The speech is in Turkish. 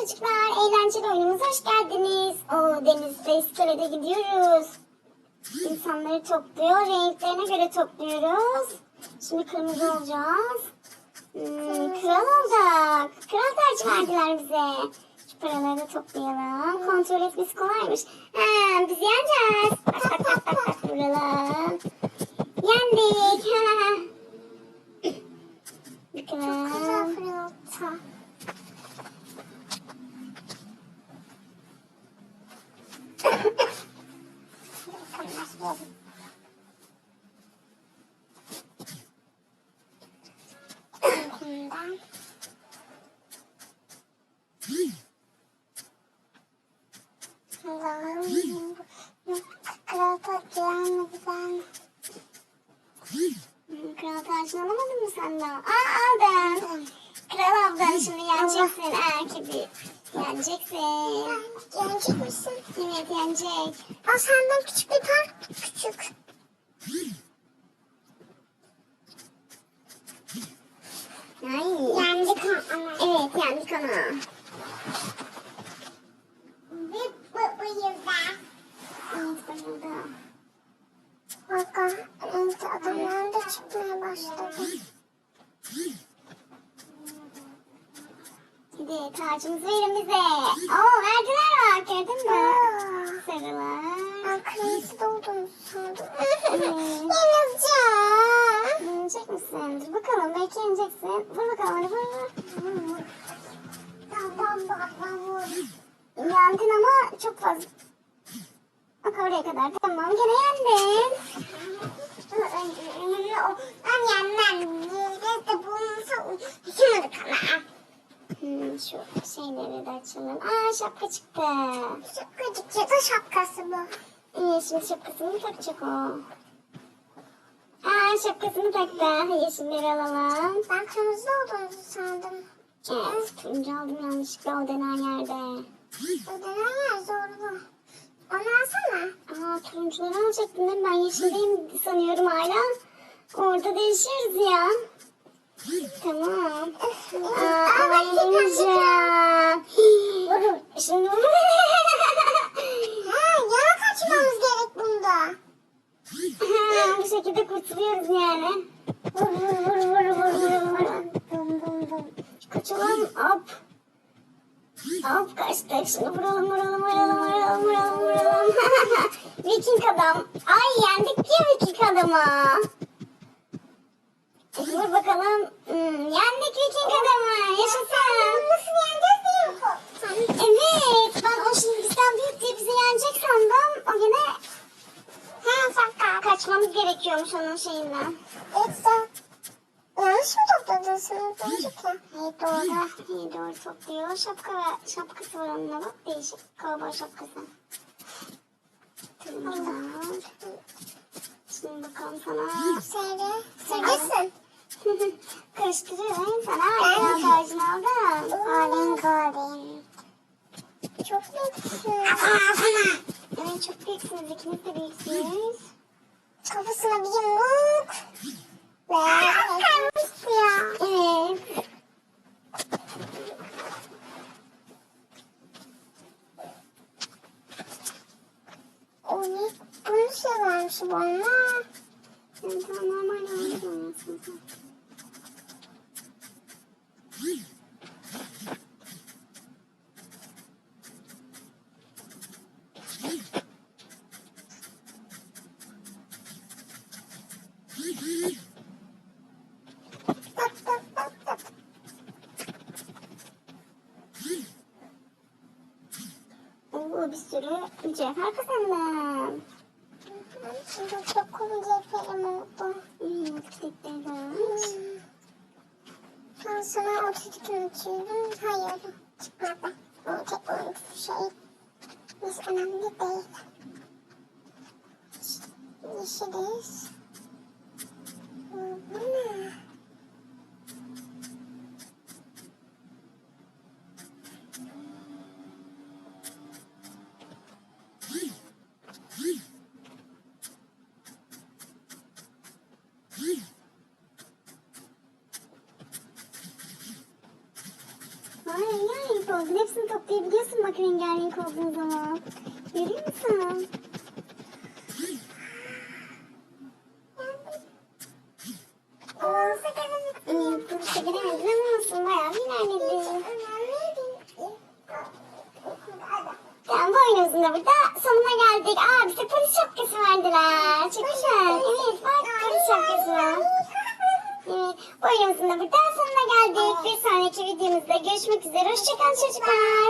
çocuklar eğlenceli oyunumuza hoş geldiniz. O denizde iskelede gidiyoruz. İnsanları topluyor. Renklerine göre topluyoruz. Şimdi kırmızı olacağız. Hmm, kral olduk. Kral tercih verdiler bize. Şu paraları da toplayalım. Kontrol etmesi kolaymış. Ha, biz yeneceğiz. Bak vuralım. Yendik. Ha. Bakalım. Çok güzel fırıltı. Bundan. Allah'ım. Mı güzel? Hmm, Kral tacını alamadın mı sen daha? Aa. Kral ablan şimdi yeneceksin. Eğer ki bir yeneceksin. Yenecek misin? Evet yenecek. Aa senden küçük bir park küçük. Ay. Yendik ama. Evet yendik onu. Bir bu, yüzden. Evet bayıldı. Bakın renkli adamlar da çıkmaya başladı. Hadi tacımızı verin bize. Oo verdiler bak gördün mü? Sarılar. ben kırmızı da olduğunu sandım. Hmm. Yeneceğim. Yenecek misin? Dur bakalım belki yeneceksin. Vur bakalım hadi vur vur. Bam bam bam bam vur. Yendin ama çok fazla. Bak oraya kadar. Tamam gene yendin. Ben yenmem. Biz de bunu yıkamadık ama. Hmm, şu şeyleri de açalım. Aa şapka çıktı. Şapkacık ya da şapkası bu. İyi şimdi şapkasını takacak o? Aa şapkasını taktı. Yeşilleri alalım. Ben kırmızı olduğunu sandım. Evet turuncu aldım yanlışlıkla o denen yerde. Ödenen yer zorlu. Onu alsana. Aa turuncuları alacaktım değil mi? Ben yeşildeyim sanıyorum hala. Orada değişiriz ya. Tamam. Aa, ama yeneceğim. Şimdi Ha, yana kaçmamız gerek bunda. Ha, bu şekilde kurtuluyoruz yani. Vur vur vur vur vur vur. Bum bum bum. Kaçalım hop. Kaçtık. Şimdi vuralım vuralım vuralım vuralım vuralım vuralım. Viking adam. Ay yendik ya Viking adamı. E, Vur bakalım. Hmm, yendik Viking adamı. Yaşasın. Nasıl yeneceğiz diye Evet. Ben o şimdi bizden büyük diye bizi yenecek sandım. O Ha şapka. kaçmamız gerekiyormuş onun şeyinden. Yoksa yanlış mı topladın sınıfıncı ki? Hayır doğru. İyi doğru topluyor. Şapka, şapkası var onunla bak. Değişik kovboy şapkası. Tamam. Şimdi bakalım sana. Sarı. Sarısın. Karıştırıyorum sana. Kral tacını aldım. Golden golden. Çok büyüksün. Evet çok büyüksünüz. İkiniz de büyüksünüz. Kafasına bir yumruk. Ve kırmızı ya. Evet. O ne? Bunu severmiş bana. Bir sürü mücevher kazandım. Şimdi çok cool ceferim oldu. Hmm. Hmm. Ben sana o çocuk açıyorum. Hayır. Çıkmadı. O tek oyuncu şey. Biz önemli değil. Yeşiliz. Bu bu ne? Ne hepsini toplayabiliyorsun bak rengarenk olduğun zaman. Görüyor musun? İşte giremedin ama olsun bayağı bir ilerledin. Tamam bu oyunumuzun da burada sonuna geldik. Aa bize polis şapkası verdiler. Çok güzel. Evet bak polis şapkası var. Oyunumuzun da burada sonuna geldik. Bir sonraki videomuzda görüşmek üzere. Hoşçakalın çocuklar.